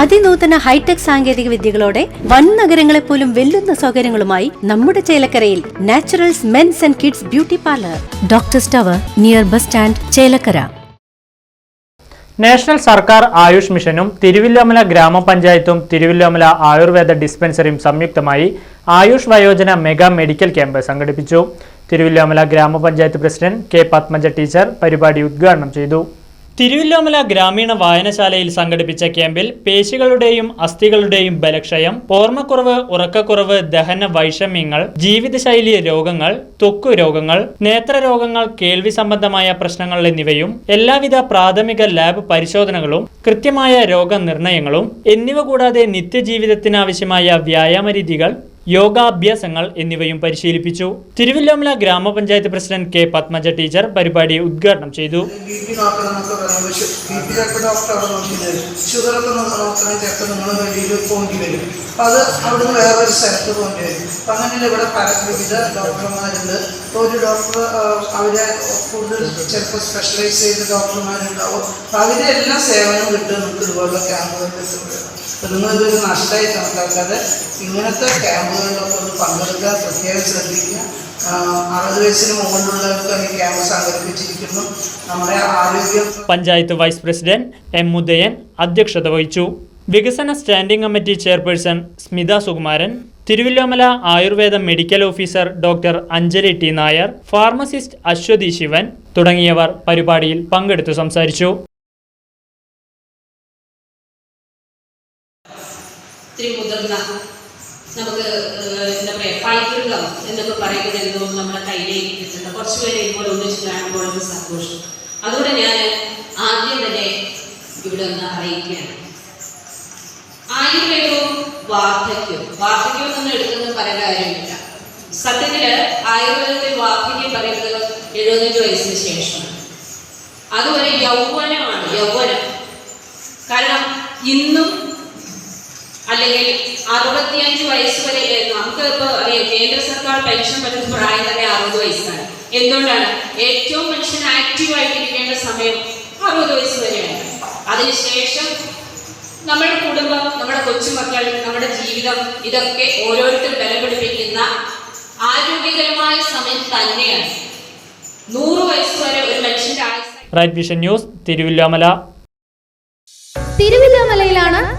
അതിനൂതന hi tech സാങ്കേതിക വിദ്യകളോടെ വൻ നഗരങ്ങളെ പോലും വെല്ലുന്ന സൗകര്യങ്ങളുമായി നമ്മുടെ ചേലക്കരയിൽ naturals men's and kids beauty parlour. Doctor സ്റ്റവർ near bus stand Chelakkara. National സർക്കാർ ആയുഷ് മിഷനും തിരുവില്ലോമല ഗ്രാമപഞ്ചായത്തും തിരുവില്ലോമല ആയുർവേദ ഡിസ്പെൻസറിയും സംയുക്തമായി ആയുഷ് വയോജന മെഗാ മെഡിക്കൽ ക്യാമ്പ് സംഘടിപ്പിച്ചു. തിരുവില്ലോമല ഗ്രാമപഞ്ചായത്ത് പ്രസിഡന്റ് കെ പത്മജ ടീച്ചർ പരിപാടി ഉദ്ഘാടനം ചെയ്തു. തിരുവില്ലോമല ഗ്രാമീണ വായനശാലയിൽ സംഘടിപ്പിച്ച ക്യാമ്പിൽ പേശികളുടെയും അസ്ഥികളുടെയും ബലക്ഷയം ഓർമ്മക്കുറവ് ഉറക്കക്കുറവ് ദഹന വൈഷമ്യങ്ങൾ ജീവിതശൈലി രോഗങ്ങൾ ത്വക്കു രോഗങ്ങൾ നേത്രരോഗങ്ങൾ കേൾവി സംബന്ധമായ പ്രശ്നങ്ങൾ എന്നിവയും എല്ലാവിധ പ്രാഥമിക ലാബ് പരിശോധനകളും കൃത്യമായ രോഗനിർണയങ്ങളും എന്നിവ കൂടാതെ നിത്യജീവിതത്തിനാവശ്യമായ വ്യായാമ രീതികൾ യോഗാഭ്യാസങ്ങൾ എന്നിവയും പരിശീലിപ്പിച്ചു. തിരുവല്ലോമല ഗ്രാമപഞ്ചായത്ത് പ്രസിഡന്റ് കെ പത്മജ ടീച്ചർ പരിപാടി ഉദ്ഘാടനം ചെയ്തു. അത് അവിടുന്ന് വേറൊരു സ്ഥലത്ത് പോകേണ്ടി വരും. അപ്പം അങ്ങനെ ഇവിടെ വിവിധ ഡോക്ടർമാരുണ്ട്. ഒരു ഡോക്ടർ അവരെ കൂടുതൽ ചിലപ്പോൾ സ്പെഷ്യലൈസ് ചെയ്ത ഡോക്ടർമാരുണ്ടാവും. അപ്പം അവരുടെ എല്ലാ സേവനവും കിട്ടും നമുക്ക് ഇതുപോലുള്ള ക്യാമ്പുകളിൽ എത്തുമ്പോഴാണ് നിങ്ങളിതൊരു നഷ്ടമായി കണക്കാക്കാതെ ഇങ്ങനത്തെ ക്യാമ്പുകളിലൊക്കെ ഒന്ന് പങ്കെടുക്കുക പ്രത്യേകം ശ്രദ്ധിക്കുക. അറുപത് വയസ്സിന് മുകളിലുള്ളവർക്ക് ക്യാമ്പ് സംഘടിപ്പിച്ചിരിക്കുന്നു. നമ്മുടെ ആരോഗ്യ panchayat vice president M Udayan അധ്യക്ഷത വഹിച്ചു. വികസന standing committee chairperson Smitha Sukumaran Thiruvilwamala Ayurveda medical officer doctor Anjali T Nair pharmacist Aswathi Sivan തുടങ്ങിയവർ പരിപാടിയിൽ പങ്കെടുത്തു സംസാരിച്ചു. ഇത്തിരി മുതിർന്ന നമുക്ക് എന്താ പറയുക പൈതൃകം എന്നൊക്കെ പറയുന്നത് എന്തോ നമ്മുടെ കയ്യിലേക്ക് കിട്ടുന്ന കുറച്ച് പേരെ ഇപ്പോൾ ഒന്നിച്ച് കാണുമ്പോൾ ഒരു സന്തോഷം. അതുകൊണ്ട് ഞാൻ ആദ്യം തന്നെ ഇവിടെ ഒന്ന് അറിയിക്കുകയാണ്. ആയുർവേദവും വാർദ്ധക്യവും. വാർദ്ധക്യവും നമ്മൾ എടുക്കുന്നത് പല കാര്യമില്ല. സത്യത്തിൽ ആയുർവേദത്തിൽ വാർദ്ധക്യം പറയുന്നത് എഴുപത്തഞ്ച് വയസ്സിന് ശേഷമാണ്. അതുപോലെ യൗവനമാണ് യൗവനം. കാരണം ഇന്നും അല്ലെങ്കിൽ അറുപത്തിയഞ്ച് വയസ്സ് വരെ നമുക്ക് ഇപ്പോൾ അറിയാം കേന്ദ്ര സർക്കാർ പെൻഷൻ പറ്റുന്ന പ്രായം തന്നെ അറുപത് വയസ്സാണ്. എന്തുകൊണ്ടാണ്? ഏറ്റവും മനുഷ്യൻ ആക്റ്റീവ് ആയിട്ടിരിക്കേണ്ട സമയം അറുപത് വയസ്സ് വരെയാണ്. അതിനുശേഷം നമ്മുടെ കുടുംബം നമ്മുടെ കൊച്ചുമക്കൾ നമ്മുടെ ജീവിതം ഇതൊക്കെ ഓരോരുത്തർ ബലപ്പെടുപ്പിക്കുന്ന ആരോഗ്യകരമായ സമയം തന്നെയാണ്. നൂറ് വയസ്സ് വരെ ഒരു മനുഷ്യന്റെ ആയുസ് റൈറ്റ് വിഷൻ ന്യൂസ് തിരുവില്ലാമല